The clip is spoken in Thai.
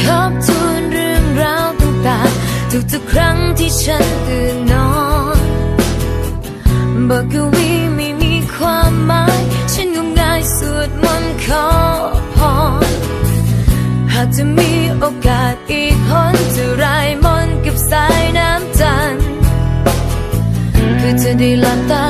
ทบทวนเรื่องราวต่างๆทุกๆครั้งที่ฉันตื่นนอนบอกวีไม่มีความหมาย ฉันงมงายสวดมนต์ขอพรหากจะมีโอกาสอีกคนจะรายมนกับสายน้ำจันทร์คือจะได้หลับตา